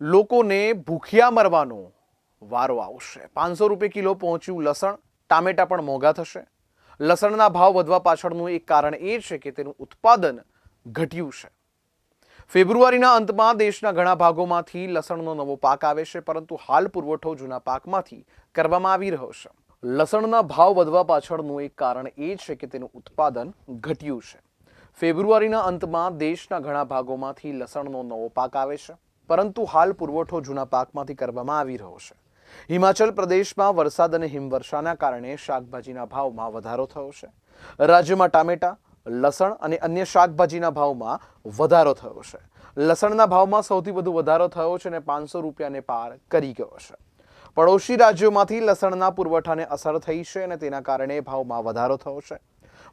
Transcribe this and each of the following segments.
લોકોને ભૂખ્યા મરવાનો વારો આવશે. પાંચસો રૂપિયા કિલો પહોંચ્યું લસણ, ટામેટા પણ મોંઘા થશે. લસણના ભાવ વધવા પાછળનું એક કારણ એ છે કે તેનું ઉત્પાદન ઘટ્યું છે. ફેબ્રુઆરીના અંતમાં દેશના ઘણા ભાગોમાંથી લસણનો નવો પાક આવે છે, પરંતુ હાલ પુરવઠો જૂના પાકમાંથી કરવામાં આવી રહ્યો છે. લસણના ભાવ વધવા પાછળનું એક કારણ એ છે કે તેનું ઉત્પાદન ઘટ્યું છે. ફેબ્રુઆરીના અંતમાં દેશના ઘણા ભાગોમાંથી લસણનો નવો પાક આવે છે. પરંતુ હાલ પુરવઠો જૂના પાકમાંથી કરવામાં આવી રહ્યો છે. હિમાચલ પ્રદેશમાં વરસાદ અને હિમવર્ષાના કારણે શાકભાજીના ભાવમાં વધારો થયો છે. રાજ્યમાં ટામેટા, લસણ અને અન્ય શાકભાજીના ભાવમાં વધારો થયો છે. લસણના ભાવમાં સૌથી વધુ વધારો થયો છે અને પાંચસો રૂપિયાને પાર કરી ગયો છે. પડોશી રાજ્યોમાંથી લસણના પુરવઠાને અસર થઈ છે અને તેના કારણે ભાવમાં વધારો થયો છે.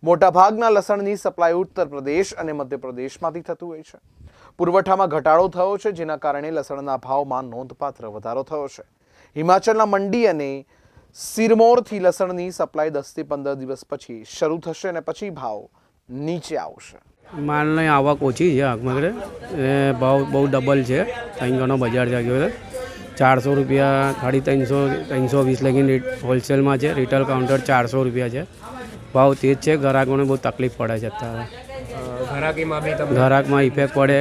મોટાભાગના લસણની સપ્લાય ઉત્તર પ્રદેશ અને મધ્યપ્રદેશમાંથી થતું હોય છે. પુરવઠામાં ઘટાડો થયો છે, જેના કારણે લસણના ભાવમાં નોંધપાત્ર વધારો થયો છે. હિમાચલના મંડી અને સિરમોરથી લસણની સપ્લાય દસથી પંદર દિવસ પછી શરૂ થશે અને પછી ભાવ નીચે આવશે. માલની આવક ઓછી છે આગમગરે એ ભાવ બહુ ડબલ છે. અહીં ઘણો બજાર જાગ્યો છે ચારસો રૂપિયા સાડી ત્રણસો ત્રણસો વીસ લગીને હોલસેલમાં છે. રિટેલ કાઉન્ટર ચારસો રૂપિયા છે. ભાવ તે જ છે. ગ્રાહકોને બહુ તકલીફ પડે છે અત્યારે. ઘરાકીમાં બી તમને ગ્રાહકમાં ઇફેક્ટ પડે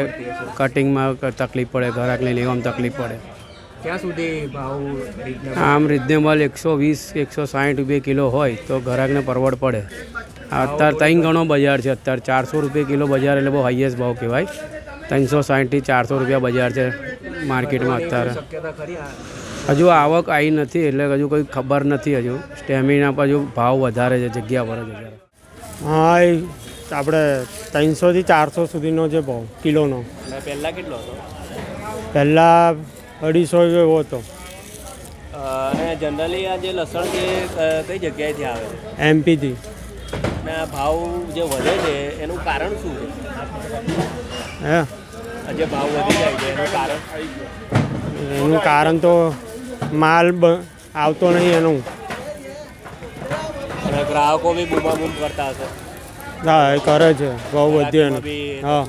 કટિંગમાં તકલીફ પડે ઘરાકને લેવામાં તકલીફ પડે. ક્યાં સુધી ભાવ આમ રિઝનેબલ એકસો વીસ એકસો સાઠ રૂપિયા કિલો હોય તો ઘરાકને પરવડ પડે. અત્યારે ત્રણ ગણો બજાર છે અત્યારે ચારસો રૂપિયા કિલો બજાર એટલે બહુ હાઈએસ્ટ ભાવ કહેવાય. ત્રણસો સાઠથી ચારસો રૂપિયા બજાર છે માર્કેટમાં અત્યારે. હજુ આવક આવી નથી એટલે હજુ કંઈ ખબર નથી હજુ. સ્ટેમિના પર હજુ ભાવ વધારે છે જગ્યા પર જ. હા એ આપણે ત્રણસોથી ચારસો સુધીનો છે ભાવ કિલોનો. પહેલા કેટલો હતો? પહેલાં અઢીસો એવો હતો. અને જનરલી આ જે લસણ છે કઈ જગ્યાએથી આવે? છે એમપીથી અને આ ભાવ જે વધે છે એનું કારણ શું છે? હે? જે ભાવ વધી જાય છે એનું કારણ? એનું કારણ તો માલ આવતો નહીં એનું. ગ્રાહકો બી બૂમાબૂમ કરતા હશે. હા એ કરે છે. ભાવ વધ્યો હા.